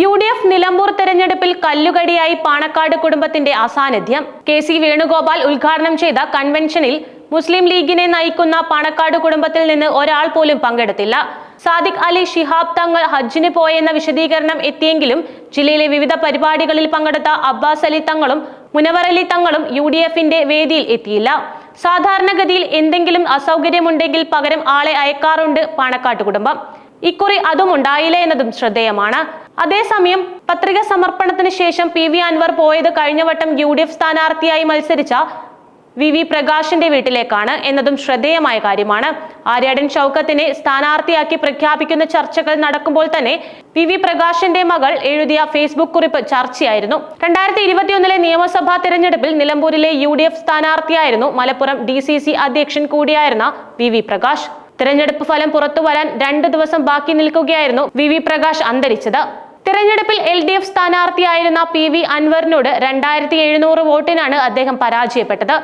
U D F Nilambur തെരഞ്ഞെടുപ്പിൽ കല്ലുകടിയായി പാണക്കാട് കുടുംബത്തിന്റെ അസാന്നിധ്യം. K C Venugopal ഉദ്ഘാടനം ചെയ്ത കൺവെൻഷനിൽ മുസ്ലിം ലീഗിനെ നയിക്കുന്ന പാണക്കാട് കുടുംബത്തിൽ നിന്ന് ഒരാൾ പോലും പങ്കെടുത്തില്ല. സാദിഖ് അലി ഷിഹാബ് തങ്ങൾ ഹജ്ജിന് പോയെന്ന വിശദീകരണം എത്തിയെങ്കിലും ജില്ലയിലെ വിവിധ പരിപാടികളിൽ പങ്കെടുത്ത അബ്ബാസ് അലി തങ്ങളും മുനവർ അലി തങ്ങളും യു ഡി എഫിന്റെ വേദിയിൽ എത്തിയില്ല. സാധാരണഗതിയിൽ എന്തെങ്കിലും അസൗകര്യമുണ്ടെങ്കിൽ പകരം ആളെ അയക്കാറുണ്ട് പാണക്കാട്ട് കുടുംബം. ഇക്കുറി അതും ഉണ്ടായില്ല എന്നതും ശ്രദ്ധേയമാണ്. അതേസമയം പത്രിക സമർപ്പണത്തിന് ശേഷം പി വി അൻവർ പോയത് കഴിഞ്ഞ വട്ടം യു ഡി എഫ് സ്ഥാനാർത്ഥിയായി മത്സരിച്ച വി വി പ്രകാശിന്റെ വീട്ടിലേക്കാണ് എന്നതും ശ്രദ്ധേയമായ കാര്യമാണ്. ആര്യാടൻ ഷൗക്കത്തിനെ സ്ഥാനാർത്ഥിയാക്കി പ്രഖ്യാപിക്കുന്ന ചർച്ചകൾ നടക്കുമ്പോൾ തന്നെ വി വി പ്രകാശിന്റെ മകൾ എഴുതിയ ഫേസ്ബുക്ക് കുറിപ്പ് ചർച്ചയായിരുന്നു. രണ്ടായിരത്തി ഇരുപത്തിയൊന്നിലെ നിയമസഭാ തെരഞ്ഞെടുപ്പിൽ നിലമ്പൂരിലെ യു ഡി എഫ് സ്ഥാനാർത്ഥിയായിരുന്നു മലപ്പുറം ഡി സി സി അധ്യക്ഷൻ കൂടിയായിരുന്ന വി വി പ്രകാശ്. തിരഞ്ഞെടുപ്പ് ഫലം പുറത്തു വരാൻ രണ്ട് ദിവസം ബാക്കി നിൽക്കുകയായിരുന്നു വി വി പ്രകാശ് അന്തരിച്ചത്. തിരഞ്ഞെടുപ്പിൽ എൽ ഡി എഫ് സ്ഥാനാർത്ഥിയായിരുന്ന പി വി അൻവറിനോട് രണ്ടായിരത്തി എഴുന്നൂറ് വോട്ടിനാണ് അദ്ദേഹം പരാജയപ്പെട്ടത്.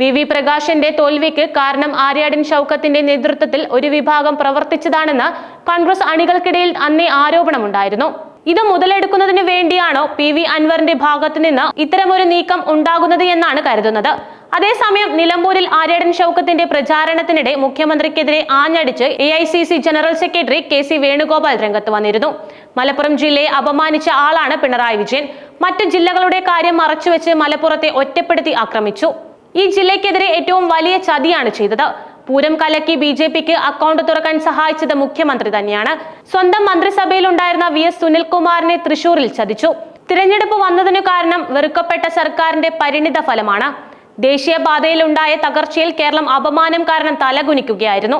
വി വി പ്രകാശിന്റെ തോൽവിക്ക് കാരണം ആര്യാടൻ ഷൗക്കത്തിന്റെ നേതൃത്വത്തിൽ ഒരു വിഭാഗം പ്രവർത്തിച്ചതാണെന്ന് കോൺഗ്രസ് അണികൾക്കിടയിൽ അന്നേ ആരോപണമുണ്ടായിരുന്നു. ഇത് മുതലെടുക്കുന്നതിന് വേണ്ടിയാണോ പി വി അൻവറിന്റെ ഭാഗത്തു നിന്ന് ഇത്തരമൊരു നീക്കം ഉണ്ടാകുന്നത് എന്നാണ് കരുതുന്നത്. അതേസമയം നിലമ്പൂരിൽ ആര്യാടൻ ഷൗക്കത്തിന്റെ പ്രചാരണത്തിനിടെ മുഖ്യമന്ത്രിക്കെതിരെ ആഞ്ഞടിച്ച് A I C C general secretary K C Venugopal രംഗത്ത് വന്നിരുന്നു. മലപ്പുറം ജില്ലയെ അപമാനിച്ച ആളാണ് പിണറായി വിജയൻ. മറ്റ് ജില്ലകളുടെ കാര്യം മറച്ചുവെച്ച് മലപ്പുറത്തെ ഒറ്റപ്പെടുത്തി ആക്രമിച്ചു. ഈ ജില്ലയ്ക്കെതിരെ ഏറ്റവും വലിയ ചതിയാണ് ചെയ്തത്. പൂരം കലക്കി ബി ജെ പിക്ക് അക്കൗണ്ട് തുറക്കാൻ സഹായിച്ചത് മുഖ്യമന്ത്രി തന്നെയാണ്. സ്വന്തം മന്ത്രിസഭയിൽ ഉണ്ടായിരുന്ന വി എസ് സുനിൽകുമാറിനെ തൃശൂരിൽ ചതിച്ചു. തിരഞ്ഞെടുപ്പ് വന്നതിനു കാരണം വെറുക്കപ്പെട്ട സർക്കാരിന്റെ പരിണിത ഫലമാണ് ദേശീയപാതയിലുണ്ടായ തകർച്ചയിൽ കേരളം അപമാനം കാരണം തലകുനിക്കുകയായിരുന്നു.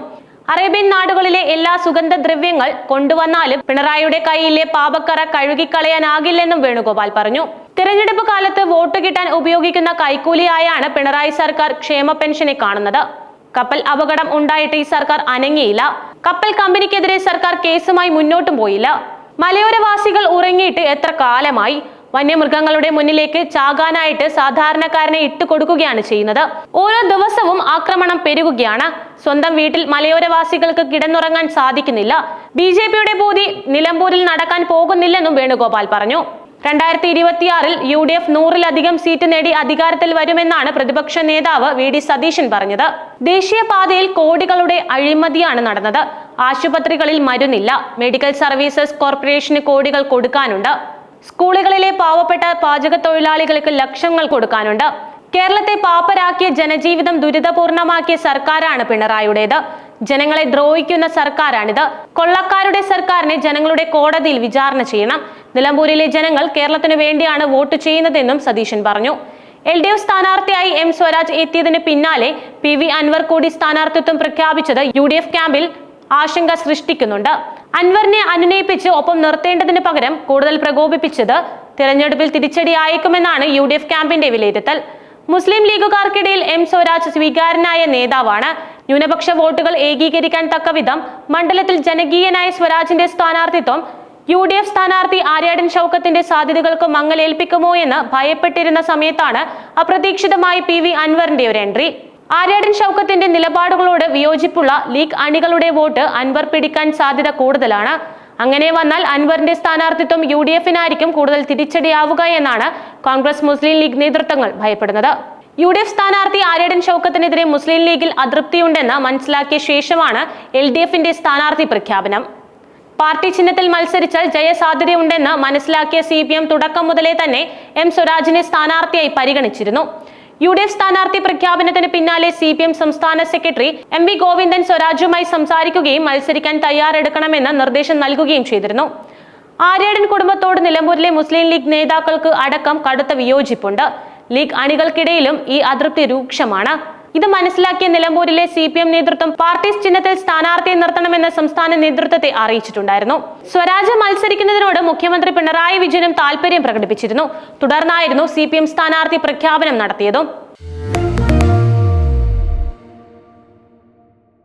അറേബ്യൻ നാടുകളിലെ എല്ലാ സുഗന്ധദ്രവ്യങ്ങൾ കൊണ്ടുവന്നാലും പിണറായിയുടെ കയ്യിലെ പാപക്കറ കഴുകിക്കളയാനാകില്ലെന്നും വേണുഗോപാൽ പറഞ്ഞു. തിരഞ്ഞെടുപ്പ് കാലത്ത് വോട്ട് കിട്ടാൻ ഉപയോഗിക്കുന്ന കൈക്കൂലിയായാണ് പിണറായി സർക്കാർ ക്ഷേമ പെൻഷനെ കാണുന്നത്. കപ്പൽ അപകടം ഉണ്ടായിട്ട് ഈ സർക്കാർ അനങ്ങിയില്ല. കപ്പൽ കമ്പനിക്കെതിരെ സർക്കാർ കേസുമായി മുന്നോട്ടും പോയില്ല. മലയോരവാസികൾ ഉറങ്ങിയിട്ട് എത്ര കാലമായി? വന്യമൃഗങ്ങളുടെ മുന്നിലേക്ക് ചാകാനായിട്ട് സാധാരണക്കാരനെ ഇട്ടുകൊടുക്കുകയാണ് ചെയ്യുന്നത്. ഓരോ ദിവസവും ആക്രമണം പെരുകുകയാണ്. സ്വന്തം വീട്ടിൽ മലയോരവാസികൾക്ക് കിടന്നുറങ്ങാൻ സാധിക്കുന്നില്ല. ബി ജെ പിയുടെ ബോധി നിലമ്പൂരിൽ നടക്കാൻ പോകുന്നില്ലെന്നും വേണുഗോപാൽ പറഞ്ഞു. രണ്ടായിരത്തി ഇരുപത്തിയാറിൽ യു ഡി എഫ് നൂറിലധികം സീറ്റ് നേടി അധികാരത്തിൽ വരുമെന്നാണ് പ്രതിപക്ഷ നേതാവ് വി ഡി സതീശൻ പറഞ്ഞത്. ദേശീയപാതയിൽ കോടികളുടെ അഴിമതിയാണ് നടന്നത്. ആശുപത്രികളിൽ മരുന്നില്ല. മെഡിക്കൽ സർവീസസ് കോർപ്പറേഷന് കോടികൾ കൊടുക്കാനുണ്ട്. സ്കൂളുകളിലെ പാവപ്പെട്ട പാചക തൊഴിലാളികൾക്ക് ലക്ഷങ്ങൾ കൊടുക്കാനുണ്ട്. കേരളത്തെ പാപ്പരാക്കിയ ജനജീവിതം ദുരിതപൂർണമാക്കിയ സർക്കാരാണ് പിണറായിയുടേത്. ജനങ്ങളെ ദ്രോഹിക്കുന്ന സർക്കാരാണിത്. കൊള്ളക്കാരുടെ സർക്കാരിനെ ജനങ്ങളുടെ കോടതിയിൽ വിചാരണ ചെയ്യണം. നിലമ്പൂരിലെ ജനങ്ങൾ കേരളത്തിന് വേണ്ടിയാണ് വോട്ട് ചെയ്യുന്നതെന്നും സതീശൻ പറഞ്ഞു. എൽ ഡി എഫ് സ്ഥാനാർത്ഥിയായി എം സ്വരാജ് എത്തിയതിന് പിന്നാലെ പി വി അൻവർ കൂടി സ്ഥാനാർത്ഥിത്വം പ്രഖ്യാപിച്ചത് യു ഡി എഫ് ക്യാമ്പിൽ ആശങ്ക സൃഷ്ടിക്കുന്നുണ്ട്. അൻവറിനെ അനുനയിപ്പിച്ച് ഒപ്പം നിർത്തേണ്ടതിന് പകരം കൂടുതൽ പ്രകോപിപ്പിച്ചത് തിരഞ്ഞെടുപ്പിൽ തിരിച്ചടിയായേക്കുമെന്നാണ് യു ഡി എഫ് ക്യാമ്പിന്റെ വിലയിരുത്തൽ. മുസ്ലിം ലീഗുകാർക്കിടയിൽ എം സ്വരാജ് സ്വീകാരനായ നേതാവാണ്. ന്യൂനപക്ഷ വോട്ടുകൾ ഏകീകരിക്കാൻ തക്കവിധം മണ്ഡലത്തിൽ ജനകീയനായ സ്വരാജിന്റെ സ്ഥാനാർത്ഥിത്വം യു ഡി എഫ് സ്ഥാനാർത്ഥി ആര്യാടൻ ഷൗക്കത്തിന്റെ സാധ്യതകൾക്ക് മങ്ങലേൽപ്പിക്കുമോ എന്ന് ഭയപ്പെട്ടിരുന്ന സമയത്താണ് അപ്രതീക്ഷിതമായി പി വി അൻവറിന്റെ ഒരു എൻട്രി. ആര്യാടൻ ഷൗക്കത്തിന്റെ നിലപാടുകളോട് വിയോജിപ്പുള്ള ലീഗ് അണികളുടെ വോട്ട് അൻവർ പിടിക്കാൻ സാധ്യത കൂടുതലാണ്. അങ്ങനെ വന്നാൽ അൻവറിന്റെ സ്ഥാനാർത്ഥിത്വം യു ഡി എഫിനായിരിക്കും കൂടുതൽ തിരിച്ചടിയാവുക എന്നാണ് കോൺഗ്രസ് മുസ്ലിം ലീഗ് നേതൃത്വങ്ങൾ ഭയപ്പെടുന്നത്. യു ഡി എഫ് സ്ഥാനാർത്ഥി ആര്യാടൻ ഷൗക്കത്തിനെതിരെ മുസ്ലിം ലീഗിൽ അതൃപ്തിയുണ്ടെന്ന് മനസ്സിലാക്കിയ ശേഷമാണ് എൽ ഡി എഫിന്റെ സ്ഥാനാർത്ഥി പ്രഖ്യാപനം. പാർട്ടി ചിഹ്നത്തിൽ മത്സരിച്ചാൽ ജയസാധ്യതയുണ്ടെന്ന് മനസ്സിലാക്കിയ സി പി എം തുടക്കം മുതലേ തന്നെ എം സ്വരാജിനെ സ്ഥാനാർത്ഥിയായി പരിഗണിച്ചിരുന്നു. യു ഡി എഫ് സ്ഥാനാർത്ഥി പ്രഖ്യാപനത്തിന് പിന്നാലെ സി പി എം സംസ്ഥാന സെക്രട്ടറി എം വി ഗോവിന്ദൻ സ്വരാജുമായി സംസാരിക്കുകയും മത്സരിക്കാൻ തയ്യാറെടുക്കണമെന്ന് നിർദ്ദേശം നൽകുകയും ചെയ്തിരുന്നു. ആര്യാടൻ കുടുംബത്തോട് നിലമ്പൂരിലെ മുസ്ലിം ലീഗ് നേതാക്കൾക്ക് അടക്കം കടുത്ത വിയോജിപ്പുണ്ട്. ലീഗ് അണികൾക്കിടയിലും ഈ അതൃപ്തി രൂക്ഷമാണ്. ഇത് മനസ്സിലാക്കിയ നിലമ്പൂരിലെ സി പി എം നേതൃത്വം പാർട്ടി ചിഹ്നത്തിൽ സ്ഥാനാർത്ഥിയെ നിർത്തണമെന്ന് സംസ്ഥാന നേതൃത്വത്തെ അറിയിച്ചിട്ടുണ്ടായിരുന്നു. സ്വരാജ് മത്സരിക്കുന്നതിനോട് മുഖ്യമന്ത്രി പിണറായി വിജയനും താൽപര്യം പ്രകടിപ്പിച്ചിരുന്നു. തുടർന്നായിരുന്നു സി പി എം സ്ഥാനാർത്ഥി പ്രഖ്യാപനം നടത്തിയതും.